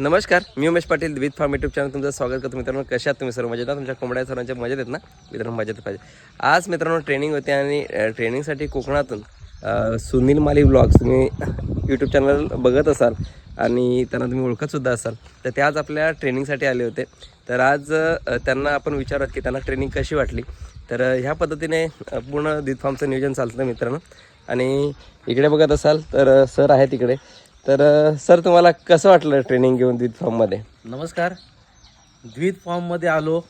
नमस्कार मी Umesh Patil with farm YouTube channel तुमचं स्वागत करतो. मित्रांनो कशात तुम्ही? सर्व मजेत ना तुमच्या कोंबड्या सर्वांच्या मजेत आहेत ना? मित्रांनो मजेत पाहिजे आज मित्रांनो ट्रेनिंग होते आणि ट्रेनिंगसाठी कोकणातून सुनील माली ब्लॉग्स तुम्ही यूट्यूब चॅनल बघत असाल आणि त्यांना तुम्ही ओळखतसुद्धा असाल. तर ते आज आपल्या ट्रेनिंगसाठी आले होते. तर आज त्यांना आपण विचारत की त्यांना ट्रेनिंग कशी वाटली? तर ह्या पद्धतीने पूर्ण दूध फार्मचं नियोजन चालतं मित्रांनो. आणि इकडे बघत असाल तर सर आहेत इकडे. तर सर तुम्हाला कसं वाटलं ट्रेनिंग घेऊन दूध फॉर्ममध्ये नमस्कार. द्वित फॉर्ममध्ये आलो.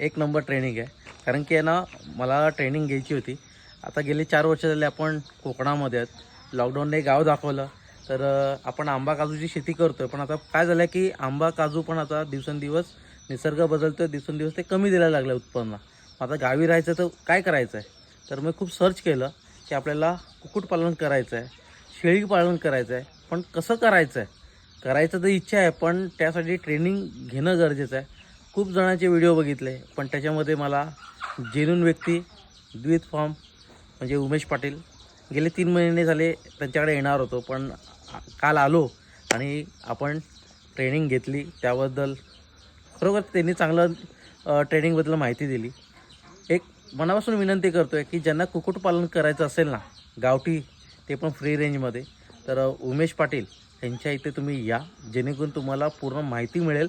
एक नंबर ट्रेनिंग आहे. कारण की आहे ना मला ट्रेनिंग घ्यायची होती. आता गेले चार वर्ष झाले आपण कोकणामध्ये आहेत. लॉकडाऊनने गाव दाखवलं. तर आपण आंबा काजूची शेती करतोय. पण आता काय झालं की आंबा काजू पण आता दिवसेंदिवस निसर्ग बदलतोय. दिवसेंदिवस ते कमी द्यायला लागलं उत्पन्न. आता गावी राहायचं तर काय करायचं आहे तर मी खूप सर्च केलं की आपल्याला कुक्कुटपालन करायचं आहे शेळी पालन करायचं आहे पण कसं करायचं आहे करायचं तर इच्छा आहे पण त्यासाठी ट्रेनिंग घेणं गरजेचं आहे. खूप जणांचे व्हिडिओ बघितले पण त्याच्यामध्ये मला जेन्यून व्यक्ती द्वित फॉर्म म्हणजे उमेश पाटील. गेले तीन महिने झाले त्यांच्याकडे येणार होतो पण काल आलो आणि आपण ट्रेनिंग घेतली त्याबद्दल. खरोखर त्यांनी चांगलं ट्रेनिंगबद्दल माहिती दिली. एक मनापासून विनंती करतो आहे की ज्यांना कुक्कुटपालन करायचं असेल ना गावठी ते पण फ्री रेंजमध्ये तर उमेश पाटील यांच्या इथे तुम्ही या. जेणेकरून तुम्हाला पूर्ण माहिती मिळेल.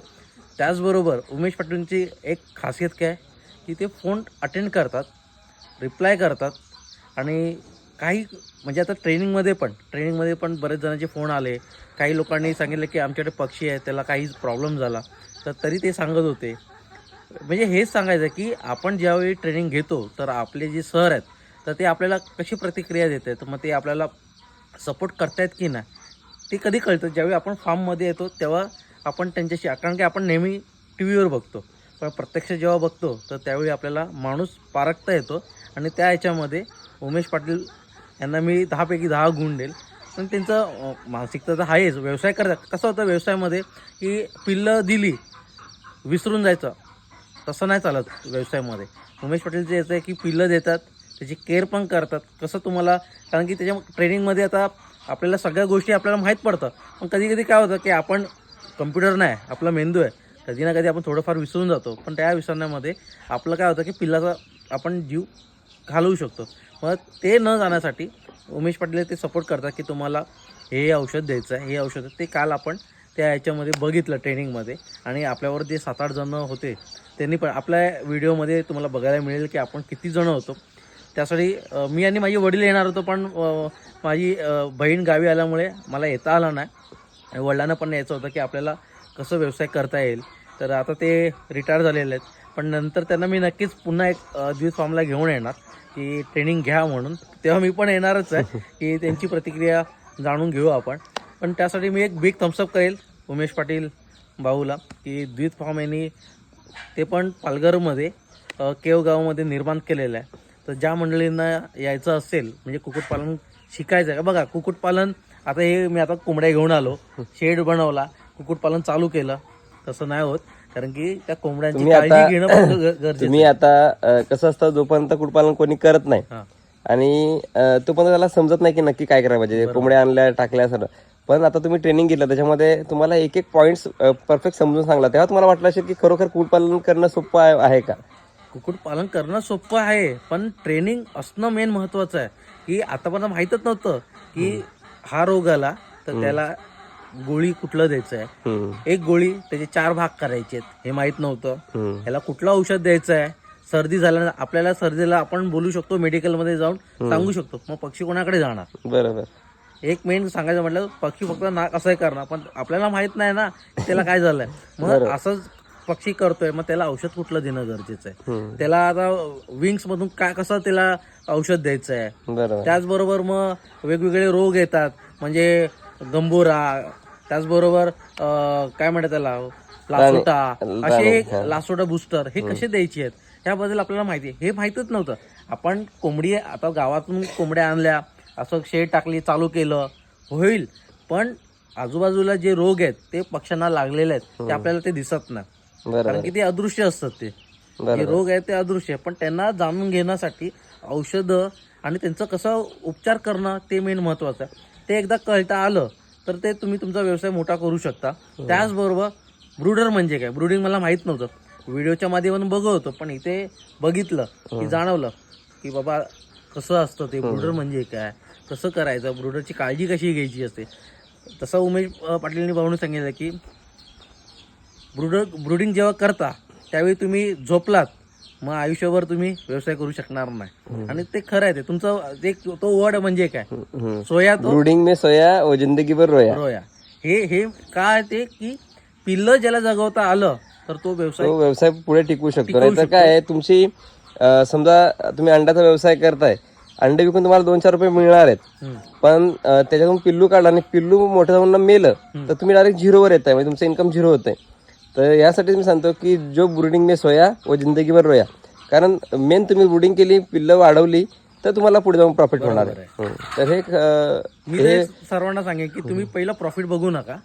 त्याचबरोबर उमेश पाटीलची एक खासियत काय? की ते फोन अटेंड करतात रिप्लाय करतात आणि काही म्हणजे आता ट्रेनिंगमध्ये पण ट्रेनिंगमध्ये पण बरेच जणांचे फोन आले. काही लोकांनी सांगितलं की आमच्याकडे पक्षी आहे त्याला काही प्रॉब्लेम झाला. तर तरी ते सांगत होते. म्हणजे हेच सांगायचं की आपण ज्यावेळी ट्रेनिंग घेतो तर आपले जे सर आहेत तर ते आपल्याला कशी प्रतिक्रिया देत आहेत मग ते आपल्याला सपोर्ट करतायत की नाही ते कधी कळतं? ज्यावेळी आपण फॉर्ममध्ये येतो तेव्हा आपण त्यांच्याशी कारण की आपण नेहमी टी व्हीवर बघतो. पण प्रत्यक्ष जेव्हा बघतो तर त्यावेळी आपल्याला माणूस पारखता येतो. आणि त्या ह्याच्यामध्ये उमेश पाटील यांना मी दहापैकी दहा गुण देईल. पण त्यांचं मानसिकता तर आहेच. व्यवसाय करतात कसं होतं व्यवसायामध्ये की पिल्लं दिली विसरून जायचं तसं नाही चालत व्यवसायामध्ये. उमेश पाटीलचे याचं आहे की पिल्लं देतात त्याची केअर पण करतात. कसं तुम्हाला कारण की त्याच्या ट्रेनिंगमध्ये आता आपल्याला सगळ्या गोष्टी आपल्याला माहीत पडतं पण कधी कधी काय होतं की आपण कम्प्युटर नाही आपला मेंदू आहे. कधी ना कधी आपण थोडंफार विसरून जातो. पण त्या विसरण्यामध्ये आपलं काय होतं की पिल्लाचा आपण जीव घालवू शकतो. मग ते न जाण्यासाठी उमेश पाटील ते सपोर्ट करतात की तुम्हाला हे हे औषध द्यायचं आहे हे औषध ते काल आपण त्या ह्याच्यामध्ये बघितलं ट्रेनिंगमध्ये आणि आपल्यावर जे सात आठ जणं होते त्यांनी पण आपल्या व्हिडिओमध्ये तुम्हाला बघायला मिळेल की आपण किती जणं होतो. त्यासाठी मी आणि माझे वडील येणार होतो पण माझी बहीण गावी आल्यामुळे मला येता आला नाही. आणि वडिलांना पण यायचं होतं की आपल्याला कसं व्यवसाय करता येईल. तर आता ते रिटायर झालेले आहेत. पण नंतर त्यांना मी नक्कीच पुन्हा एक दिवस फॉर्मला घेऊन येणार की ट्रेनिंग घ्या म्हणून. तेव्हा मी पण येणारच आहे की त्यांची प्रतिक्रिया जाणून घेऊ आपण. पण त्यासाठी मी एक बिग थम्सअप करेल उमेश पाटील भाऊला की द्वित फॉर्म यांनी ते पण पालघरमध्ये अ, केव गावामध्ये निर्माण केलेलं आहे. तर ज्या मंडळींना यायचं असेल म्हणजे कुक्कुटपालन शिकायचं आहे. बघा कुक्कुटपालन आता हे मी आता कोंबड्या घेऊन आलो शेड बनवला कुक्कुटपालन चालू केलं तसं नाही होत. कारण की त्या कोंबड्यांची तुम्ही आता- काळजी घेणं पण ग- गरजेचं तुम्ही आता अ, कसं असतं जोपर्यंत कुटपालन कोणी करत नाही हां. आणि अ, तोपर्यंत त्याला समजत नाही की नक्की काय करायला पाहिजे कोंबड्या आणल्या टाकल्या सर पण आता तुम्ही ट्रेनिंग घेतलं त्याच्यामध्ये तुम्हाला एक एक पॉईंट्स परफेक्ट समजून सांगला. तेव्हा तुम्हाला वाटलं असेल की खरोखर कुटपालन करणं सोपं आहे- आहे का? कुक्कुटपालन करणं सोपं आहे पण ट्रेनिंग असणं मेन महत्वाचं आहे. की आतापर्यंत माहीतच नव्हतं की हा रोग आला तर त्याला गोळी कुठलं द्यायचं आहे एक गोळी त्याचे चार भाग करायचे हे माहीत नव्हतं. ह्याला कुठलं औषध द्यायचं आहे सर्दी झाल्यानं आपल्याला सर्दीला आपण बोलू शकतो मेडिकलमध्ये जाऊन सांगू शकतो मग पक्षी कोणाकडे जाणार? बरोबर. एक मेन सांगायचं म्हटलं पक्षी फक्त नाक असं करणार पण आपल्याला माहीत नाही ना त्याला काय झालंय. मग असंच पक्षी करतोय मग त्याला औषध कुठलं देणं गरजेचं आहे? त्याला आता विंग्स मधून काय कसं त्याला औषध द्यायचं आहे? बरोबर. त्याचबरोबर मग वेगवेगळे रोग येतात म्हणजे गंभोरा त्याचबरोबर काय म्हणतात त्याला? लासोटा असे लासोटा बुस्टर हे कसे द्यायचे आहेत? त्याबद्दल आपल्याला माहिती हे माहीतच नव्हतं. आपण कोंबडी आता गावातून कोंबड्या आणल्या असं शेड टाकली चालू केलं होईल. पण आजूबाजूला जे रोग आहेत ते पक्ष्यांना लागलेले आहेत ते आपल्याला ते दिसत नाही. कारण की ते अदृश्य असतात ते. जे रोग आहेत ते अदृश्य. पण त्यांना जाणून घेण्यासाठी औषधं आणि त्यांचं कसं उपचार करणं ते मेन महत्वाचं आहे. ते एकदा कळता आलं तर ते तुम्ही तुमचा व्यवसाय मोठा करू शकता. त्याचबरोबर ब्रुडर म्हणजे काय? ब्रुडिंग मला माहीत नव्हतं. व्हिडिओच्या माध्यमातून बघत होतो पण इथे बघितलं की जाणवलं की बाबा कसं असतं ते ब्रुडर म्हणजे काय? कसं करायचं? ब्रुडरची काळजी कशी घ्यायची असते? तसं उमेश पाटीलनी भाऊने सांगितलं की ब्रुडर ब्रुडिंग जेव्हा करता त्यावेळी तुम्ही झोपलात मग आयुष्यभर तुम्ही व्यवसाय करू शकणार नाही. आणि ते खरं आहे ते. तुमचं एक तो वर्ड म्हणजे काय. सोया तो ब्रुडिंग में सोया व जिंदगी भर रोया. रोया. हे हे काय ते की पिल्लं ज्याला जगवता आलं तर तो व्यवसाय तो व्यवसाय पुढे टिकू शकतो. नाही तर काय तुमची समजा तुम्ही अंड्याचा व्यवसाय करताय. अंडे विकून तुम्हाला दोन चार रुपये मिळणार आहेत. पण त्याच्यातून पिल्लू काढला आणि पिल्लू मोठं जाऊन मेलं तर तुम्ही डायरेक्ट झिरोवर येत आहे म्हणजे तुमचं इन्कम झिरो होत आहे तर यासाठी मी सांगतो की जो ब्रुडिंग में सोया व जिंदगीभर रोया. कारण मेन तुम्ही ब्रुडिंग केली पिल्लं वाढवली तर तुम्हाला पुढे जाऊन प्रॉफिट होणार आहे. तर हे मी सर्वांना सांगेन की तुम्ही पहिलं प्रॉफिट बघू नका.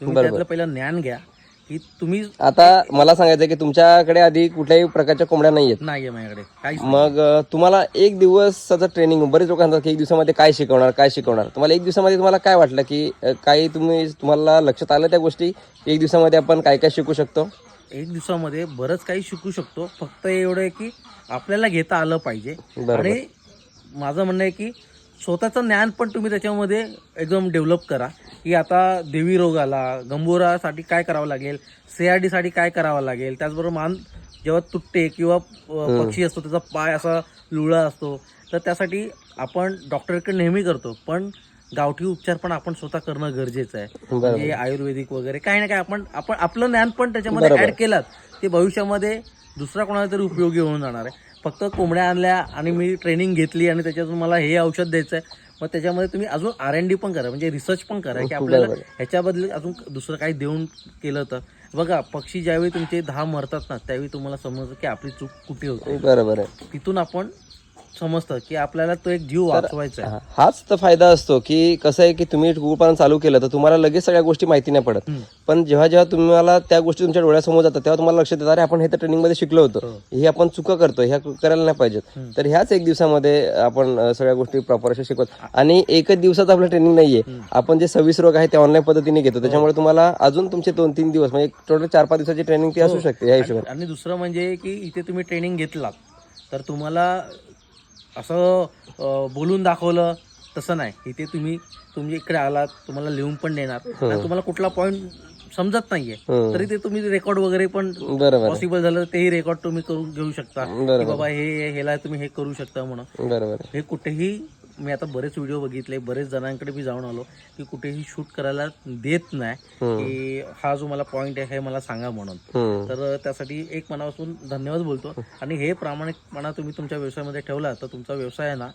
तुम्ही त्यातलं पहिलं ज्ञान घ्या. की तुम्ही आता मला सांगायचं आहे की तुमच्याकडे आधी कुठल्याही प्रकारच्या कोंबड्या नाही आहेत नाहीये माझ्याकडे. काहीच मग अ, तुम्हाला एक दिवसाचं ट्रेनिंग बरेच लोक म्हणतात की एक दिवसामध्ये काय शिकवणार काय शिकवणार. तुम्हाला एक दिवसामध्ये तुम्हाला काय वाटलं की अ, काही तुम्ही तुम्हाला लक्षात आलं त्या गोष्टी एक दिवसामध्ये आपण काय काय शिकू शकतो? एक दिवसामध्ये बरंच काही शिकू शकतो. फक्त एवढं आहे की आपल्याला घेता आलं पाहिजे. बरोबर. आणि माझं म्हणणं आहे की स्वतःचं ज्ञान पण तुम्ही त्याच्यामध्ये एकदम डेव्हलप करा. की आता देवी रोग आला गंभोरासाठी काय करावं लागेल? CRD साठी काय करावं लागेल? त्याचबरोबर मान जेव्हा तुटते किंवा पक्षी असतो त्याचा पाय असा लुळा असतो तर त्यासाठी आपण डॉक्टरकडे नेहमी करतो. पण गावठी उपचार पण आपण स्वतः करणं गरजेचं आहे. म्हणजे आयुर्वेदिक वगैरे काही ना काही आपण आपण आपलं ज्ञान पण त्याच्यामध्ये ऍड केलात ते भविष्यामध्ये दुसरा कोणाला तरी उपयोगी होऊन जाणार आहे. फक्त कोंबड्या आणल्या आणि मी ट्रेनिंग घेतली आणि त्याच्यातून मला हे औषध द्यायचं आहे मग त्याच्यामध्ये तुम्ही अजून आर एन डी पण करा म्हणजे रिसर्च पण करा की आपल्याला ह्याच्याबद्दल अजून दुसरं काही देऊन केलं तर बघा पक्षी ज्यावेळी तुमचे दहा मरतात ना त्यावेळी तुम्हाला समजतं की आपली चूक कुठे होते. बरोबर आहे. तिथून आपण समजतं की आपल्याला तो एक जीव वाचवायचा आहे. हा- हाच तर फायदा असतो की कसं आहे की तुम्ही कुकुपालन चालू केलं तर तुम्हाला लगेच सगळ्या गोष्टी माहिती नाही पडत. पण जेव्हा जेव्हा तुम्हाला त्या गोष्टी तुमच्या डोळ्यासमोर जातात तेव्हा तुम्हाला लक्षात येतं अरे आपण हे तर ट्रेनिंगमध्ये शिकलो होतो. हे. आपण चुका करतो ह्या करायला नाही पाहिजेत. तर ह्याच एक दिवसामध्ये आपण अ, सगळ्या गोष्टी प्रॉपर अशा शिकवत. आणि एकच दिवसात आपलं ट्रेनिंग नाहीये. आपण जे सव्वीस रोग आहे ते ऑनलाईन पद्धतीने घेतो. त्याच्यामुळे तुम्हाला अजून तुमचे दोन तीन दिवस म्हणजे टोटल चार पाच दिवसाची ट्रेनिंग ती असू शकते या हिशोबाने. आणि दुसरं म्हणजे की इथे तुम्ही ट्रेनिंग घेतलात तर तुम्हाला असं बोलून दाखवलं तसं नाही. इथे तुम्ही तुम्ही इकडे आलात तुम्हाला लिहून पण देणार. आणि तुम्हाला कुठला पॉईंट समजत नाहीये. तरी ते तुम्ही रेकॉर्ड वगैरे पण. पॉसिबल झालं तेही रेकॉर्ड तुम्ही करून घेऊ शकता. की बाबा हे ह्याला तुम्ही हे करू शकता म्हणून. हे कुठेही मी आता बरेच व्हिडिओ बघितले बरेच जणांकडे मी जाऊन आलो की कुठेही शूट करायला देत नाही की हा जो मला पॉईंट आहे हे मला सांगा म्हणून. तर त्यासाठी एक मनापासून धन्यवाद बोलतो. आणि हे प्रामाणिकपणा तुम्ही तुमच्या व्यवसायामध्ये ठेवला तर तुमचा व्यवसाय आहे ना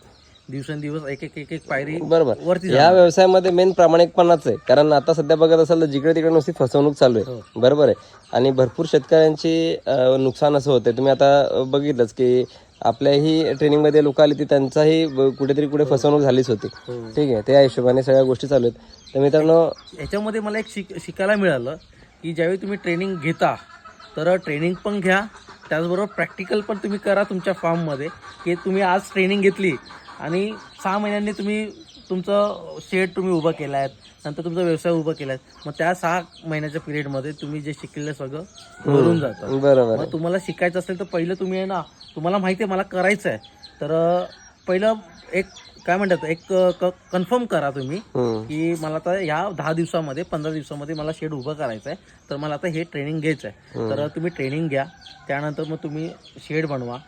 दिवसेंदिवस एक एक एक एक पायरी बरोबर. वरती या व्यवसायामध्ये मेन प्रामाणिकपणाच आहे. कारण आता सध्या बघत असाल तर जिकडे तिकडे नुसती फसवणूक चालू हो. आहे बरोबर आहे. आणि भरपूर शेतकऱ्यांची नुकसान असं होतंय. तुम्ही आता बघितलंच की आपल्याही ट्रेनिंगमध्ये लोक आली ती त्यांचाही कुठेतरी कुठे फसवणूक झालीच होती हो. ठीक आहे त्या हिशोबाने सगळ्या गोष्टी चालू आहेत तर मित्रांनो याच्यामध्ये मला एक शिक शिकायला मिळालं की ज्यावेळी तुम्ही ट्रेनिंग घेता तर ट्रेनिंग पण घ्या त्याचबरोबर प्रॅक्टिकल पण तुम्ही करा तुमच्या फार्ममध्ये की तुम्ही आज ट्रेनिंग घेतली आणि सहा महिन्यांनी तुम्ही तुमचं शेड तुम्ही उभं केलं आहे नंतर तुमचा व्यवसाय उभा केला आहे मग त्या सहा महिन्याच्या पिरियडमध्ये तुम्ही जे शिकलेलं सगळं भरून जातं. बरोबर मग तुम्हाला शिकायचं असेल तर पहिलं तुम्ही आहे ना तुम्हाला माहिती आहे मला करायचं आहे तर पहिलं एक काय म्हणतात एक कन्फर्म करा तुम्ही. की मला आता या दहा दिवसामध्ये पंधरा दिवसामध्ये मला शेड उभं करायचं आहे तर मला आता हे ट्रेनिंग घ्यायचं आहे तर तुम्ही ट्रेनिंग घ्या त्यानंतर मग तुम्ही शेड बनवा.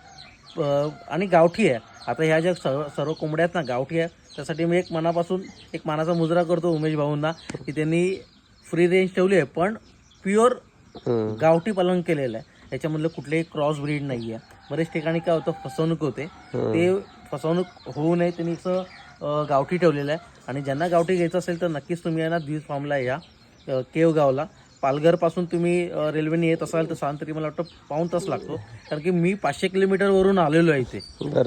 आणि गावठी आहे. आता ह्या ज्या सर्व सर्व कोंबड्या आहेत ना गावठी आहे त्यासाठी मी एक मनापासून एक मानाचा मुजरा करतो उमेश भाऊंना की त्यांनी फ्री रेंज ठेवली आहे पण प्युअर. गावठी पालन केलेलं आहे. याच्यामधलं कुठलेही क्रॉस ब्रीड नाही आहे बरेच ठिकाणी काय होतं फसवणूक होते. ते फसवणूक होऊ नये त्यांनी असं गावठी ठेवलेलं आहे. आणि ज्यांना गावठी घ्यायचं असेल तर नक्कीच तुम्ही आहे ना द्वीज फार्मला या अं, केवगावला. पालघरपासून तुम्ही रेल्वेने येत असाल तर सांग तरी मला वाटतं पाऊण तास लागतो. कारण की मी पाचशे किलोमीटरवरून आलेलो आहे इथे.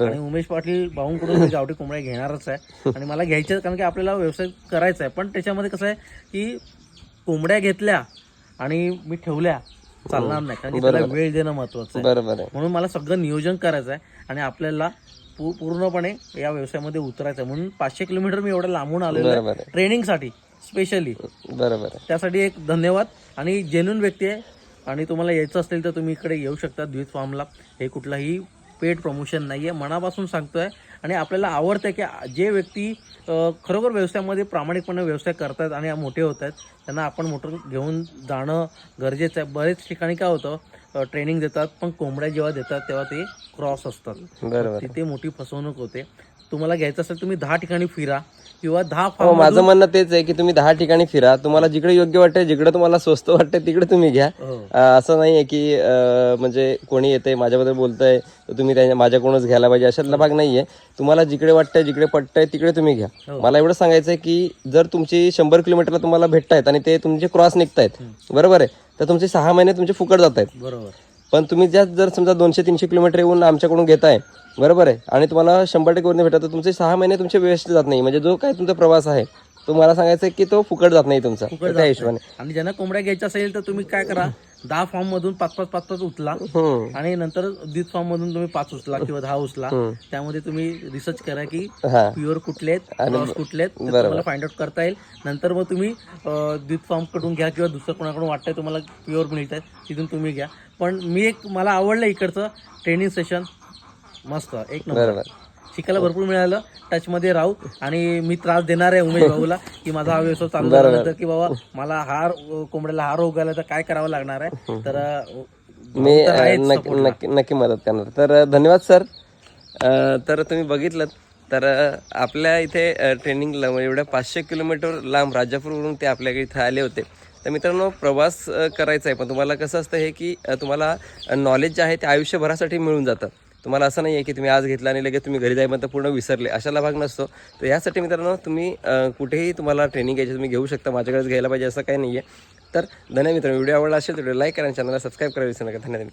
आणि उमेश पाटील भाऊंकडून गावठी कोंबड्या घेणारच आहे. आणि मला घ्यायच्या आहेत कारण की आपल्याला व्यवसाय करायचा आहे. पण त्याच्यामध्ये कसं आहे की कोंबड्या घेतल्या आणि मी ठेवल्या चालणार नाही. कारण की त्याला वेळ देणं महत्वाचं आहे. बरोबर म्हणून मला सगळं नियोजन करायचं आहे आणि आपल्याला पूर्णपणे या व्यवसायामध्ये उतरायचं आहे. म्हणून पाचशे किलोमीटर मी एवढं लांबून आलेलो आहे. ट्रेनिंगसाठी. स्पेशली. बरोबर आहे. त्यासाठी एक धन्यवाद. आणि जेन्युन व्यक्ती आहे. आणि तुम्हाला यायचं असेल तर तुम्ही इकडे येऊ शकता द्वित फार्मला. हे कुठलाही पेड प्रमोशन नाही आहे मनापासून सांगतोय. आणि आपल्याला आवडतं की जे व्यक्ती खरोखर व्यवसायामध्ये प्रामाणिकपणे व्यवसाय करतायत आणि मोठे होत आहेत त्यांना आपण मोठं घेऊन जाणं गरजेचं आहे. बरेच ठिकाणी काय होतं ट्रेनिंग देतात पण कोंबड्या जेव्हा देतात तेव्हा ते क्रॉस असतात. तिथे मोठी फसवणूक होते. तुम्हाला घ्यायचं असेल तुम्ही दहा ठिकाणी फिरा किंवा दहा हो फार्म माझं म्हणणं तेच आहे की तुम्ही दहा ठिकाणी फिरा. तुम्हाला जिकडे योग्य वाटते जिकडे तुम्हाला स्वस्त वाटते तिकडे तुम्ही घ्या. हो. असं नाही आहे की म्हणजे कोणी येते माझ्याबद्दल बोलतंय तर तुम्ही त्याच्या माझ्याकडूनच घ्यायला पाहिजे अशातला भाग नाही आहे तुम्हाला जिकडे वाटतंय जिकडे पटतंय तिकडे तुम्ही घ्या. हो. मला एवढं सांगायचं आहे की जर तुमची शंभर किलोमीटरला तुम्हाला भेटतायत आणि ते तुमचे क्रॉस निघतायत बरोबर आहे तर तुमचे सहा महिने तुमचे फुकट जात आहेत बरोबर. पण तुम्ही ज्या जर समजा दोनशे तीनशे किलोमीटर येऊन आमच्याकडून घेताय बरोबर आहे. आणि तुम्हाला शंभर टक्के वरून भेटत तर तुमचे सहा महिने तुमचे वेस्ट जात नाही. म्हणजे जो काही तुमचा प्रवास आहे तो मला सांगायचं की तो फुकट जात नाही तुमचा. त्या हिशोबाने. आणि ज्यांना कोंबड्या घ्यायच्या असेल तर तुम्ही काय करा? दहा फॉर्म मधून पाच पाच पाच पाच उचला. हम्म. आणि नंतर दीड फॉर्म मधून तुम्ही पाच उचला किंवा दहा उचला. हम्म. त्यामध्ये तुम्ही रिसर्च करा की हा. प्युअर कुठले आहेत क्रॉस कुठले आहेत ते तुम्हाला फाइंड आउट करता येईल. नंतर मग तुम्ही दीड फॉर्मकडून घ्या किंवा दुसरं कोणाकडून वाटतंय तुम्हाला प्युअर मिळत आहे तिथून तुम्ही घ्या. पण मी एक मला आवडलं इकडचं ट्रेनिंग सेशन मस्त. एक नंबर. शिकायला भरपूर मिळालं. टच मध्ये राहू आणि मी त्रास देणार आहे उमेश भाऊला की माझा हा व्यवसाय चालू झाल्यानंतर की बाबा मला हार कोंबड्याला हार उगायला तर काय करावं लागणार आहे? तर मी नक्की मदत करणार. तर धन्यवाद सर. तर तुम्ही बघितलं तर आपल्या इथे ट्रेनिंगला म्हणजे एवढ्या पाचशे किलोमीटर लांब राजापूरवरून ते आपल्याकडे इथे आले होते. तर मित्रांनो प्रवास करायचा आहे पण तुम्हाला कसं असतं हे की तुम्हाला नॉलेज जे आहे ते आयुष्यभरासाठी मिळून जातं. तुम्हाला असं नाही आहे की तुम्ही आज घेतला आणि लगेच तुम्ही घरी जाईपर्यंत पूर्ण विसरले. अशाला भाग नसतो. तर यासाठी मित्रांनो तुम्ही कुठेही तुम्हाला ट्रेनिंग घ्यायची तुम्ही घेऊ शकता. माझ्याकडेच घ्यायला पाहिजे असं काही नाही आहे तर धन्यवाद मित्रांनो. व्हिडिओ आवडला असेल तर लाईक करा चॅनलला सबस्क्राईब करा. विसरू नका. धन्यवाद